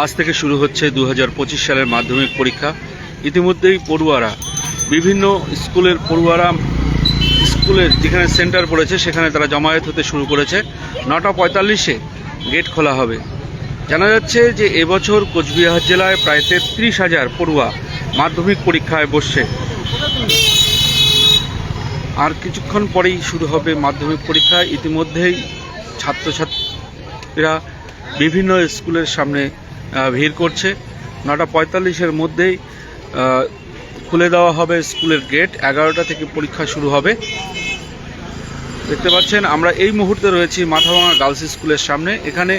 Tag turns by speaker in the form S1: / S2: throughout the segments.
S1: আজ থেকে শুরু হচ্ছে দু হাজার পঁচিশ সালের মাধ্যমিক পরীক্ষা। ইতিমধ্যেই পড়ুয়ারা, বিভিন্ন স্কুলের পড়ুয়ারা, স্কুলের যেখানে সেন্টার পড়েছে, সেখানে তারা জমায়েত হতে শুরু করেছে। নটা পঁয়তাল্লিশে গেট খোলা হবে। জানা যাচ্ছে যে এবছর কোচবিহার জেলায় প্রায় তেত্রিশ হাজার পড়ুয়া মাধ্যমিক পরীক্ষায় বসছে। আর কিছুক্ষণ পরেই শুরু হবে মাধ্যমিক পরীক্ষা। ইতিমধ্যেই ছাত্রছাত্রীরা বিভিন্ন স্কুলের সামনে ভিড় করছে। নটা পঁয়তাল্লিশের মধ্যেই খুলে দেওয়া হবে স্কুলের গেট। এগারোটা থেকে পরীক্ষা শুরু হবে। দেখতে পাচ্ছেন, আমরা এই মুহূর্তে রয়েছি মাথাভাঙা গার্লস স্কুলের সামনে। এখানে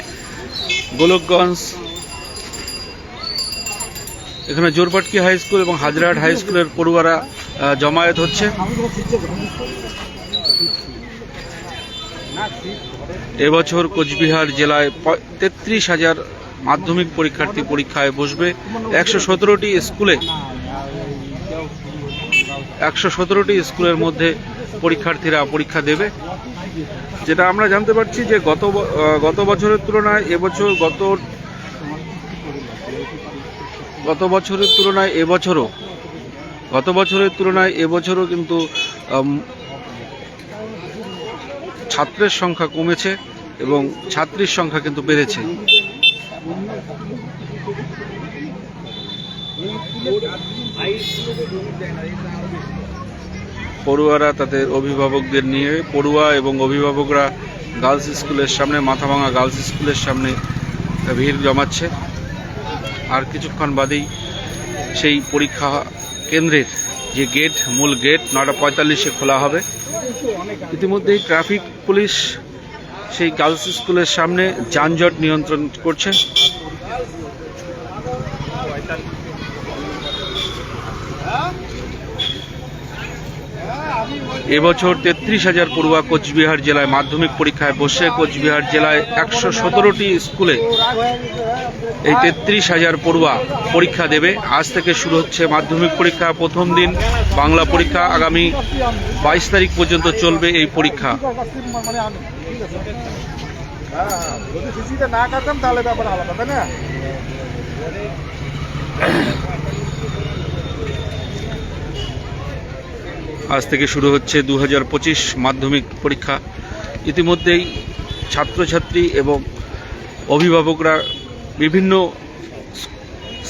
S1: গোলকগঞ্জ, এখানে জোরপাটকি হাই স্কুল এবং হাজরাহাট হাই স্কুলের পড়ুয়ারা জমায়েত হচ্ছে। এবছর কোচবিহার জেলায় তেত্রিশ হাজার মাধ্যমিক পরীক্ষার্থী পরীক্ষায় বসবে। একশো সতেরোটি স্কুলে একশো সতেরোটি স্কুলের মধ্যে পরীক্ষার্থীরা পরীক্ষা দেবে। যেটা আমরা জানতে পারছি যে গত গত বছরের তুলনায় এবছর গত গত বছরের তুলনায় এবছরও গত বছরের তুলনায় এবছরও কিন্তু ছাত্রের সংখ্যা কমেছে এবং ছাত্রীর সংখ্যা কিন্তু বেড়েছে। পড়ুয়ারা তাদের অভিভাবকদের নিয়ে, পড়ুয়া এবং অভিভাবকরা গার্লস স্কুলের সামনে, মাথাভাঙা গার্লস স্কুলের সামনে ভিড় জমাচ্ছে। আর কিছুক্ষণ বাদেই সেই পরীক্ষা কেন্দ্রের যে গেট মূল গেট নটা পঁয়তাল্লিশে খোলা হবে। ইতিমধ্যেই ট্রাফিক পুলিশ সেই গার্লস স্কুলের সামনে যানজট নিয়ন্ত্রণ করছে। এবছর তেত্রিশ হাজার পড়ুয়া কোচবিহার জেলায় মাধ্যমিক পরীক্ষায় বসে কোচবিহার জেলায় একশো সতেরোটি স্কুলে এই তেত্রিশ হাজার পড়ুয়া পরীক্ষা দেবে। আজ থেকে শুরু হচ্ছে মাধ্যমিক পরীক্ষা, প্রথম দিন বাংলা পরীক্ষা। আগামী বাইশ তারিখ পর্যন্ত চলবে এই পরীক্ষা।
S2: তাহলে ব্যাপার আলাদা, তাই না?
S1: আজ থেকে শুরু হচ্ছে দু হাজার পঁচিশ মাধ্যমিক পরীক্ষা। ইতিমধ্যেই ছাত্রছাত্রী এবং অভিভাবকরা বিভিন্ন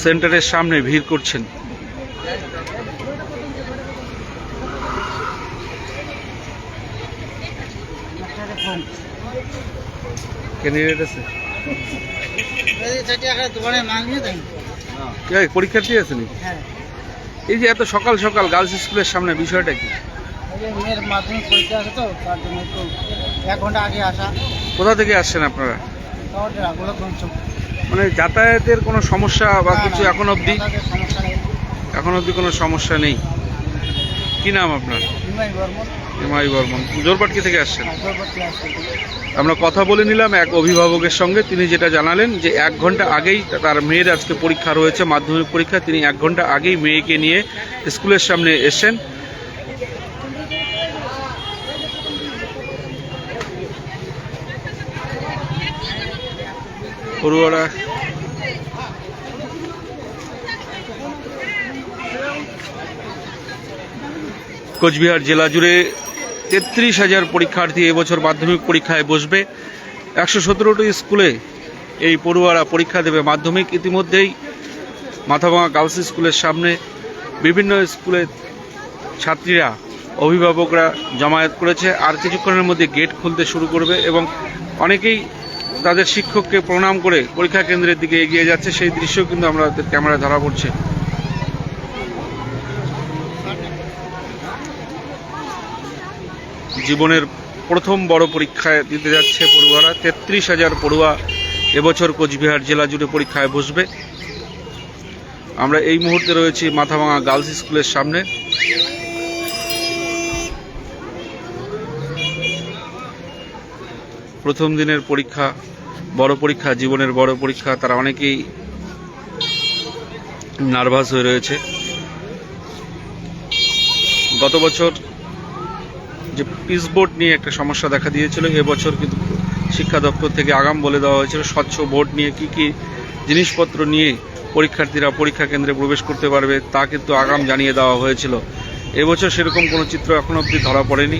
S1: সেন্টারের সামনে ভিড় করছেন। ক্যান্ডিডেট আছে পরীক্ষার্থী আছে নাকি?
S3: হ্যাঁ।
S1: এই যে এত সকাল সকাল গার্লস স্কুলের সামনে বিষয়টা কি?
S3: মেয়ের মাধ্যমিক পরীক্ষা আছে তো তার জন্য একটু এক ঘণ্টা আগে আসা।
S1: কোথা থেকে আসছেন আপনারা? মানে যাতায়াতের কোনো সমস্যা বা কিছু এখন অবধি? এখন অবধি কোনো সমস্যা নেই। কি নাম আপনার?
S3: নিমাই বর্মন।
S1: জোরপাটকি থেকে আসছেন? আমরা কথা বলে নিলাম এক অভিভাবকের সঙ্গে। তিনি যেটা জানালেন যে এক ঘণ্টা আগেই তার মেয়ের আজকে পরীক্ষা রয়েছে মাধ্যমিক পরীক্ষা। তিনি এক ঘণ্টা আগেই মেয়েকে নিয়ে স্কুলের সামনে এসেছেন। পড়ুয়ারা কোচবিহার জেলা জুড়ে তেত্রিশ হাজার পরীক্ষার্থী এবছর মাধ্যমিক পরীক্ষায় বসবে। একশো সতেরোটি স্কুলে এই পড়ুয়ারা পরীক্ষা দেবে মাধ্যমিক। ইতিমধ্যেই মাথাভাঙা গার্লস স্কুলের সামনে বিভিন্ন স্কুলের ছাত্রীরা, অভিভাবকরা জমায়েত করেছে আর কিছুক্ষণের মধ্যে গেট খুলতে শুরু করবে এবং অনেকেই তাদের শিক্ষককে প্রণাম করে পরীক্ষা কেন্দ্রের দিকে এগিয়ে যাচ্ছে। সেই দৃশ্য কিন্তু আমরা ক্যামেরায় ধরা পড়ছে। জীবনের প্রথম বড় পরীক্ষায় দিতে যাচ্ছে পড়ুয়ারা। তেত্রিশ হাজার পড়ুয়া এবছর কোচবিহার জেলা জুড়ে পরীক্ষায় বসবে। আমরা এই মুহূর্তে রয়েছি মাথাভাঙা গার্লস স্কুলের সামনে। প্রথম দিনের পরীক্ষা, বড় পরীক্ষা, জীবনের বড় পরীক্ষা, তারা অনেকেই নার্ভাস হয়ে রয়েছে। গত বছর যে পিস বোর্ড নিয়ে একটা সমস্যা দেখা দিয়েছিল, এবছর কিন্তু শিক্ষা দপ্তর থেকে আগাম বলে দেওয়া হয়েছিল, স্বচ্ছ বোর্ড নিয়ে কি কি জিনিসপত্র নিয়ে পরীক্ষার্থীরা পরীক্ষা কেন্দ্রে প্রবেশ করতে পারবে তা কিন্তু আগাম জানিয়ে দেওয়া হয়েছিল। এবছর সেরকম কোনো চিত্র এখনও অবধি ধরা পড়েনি।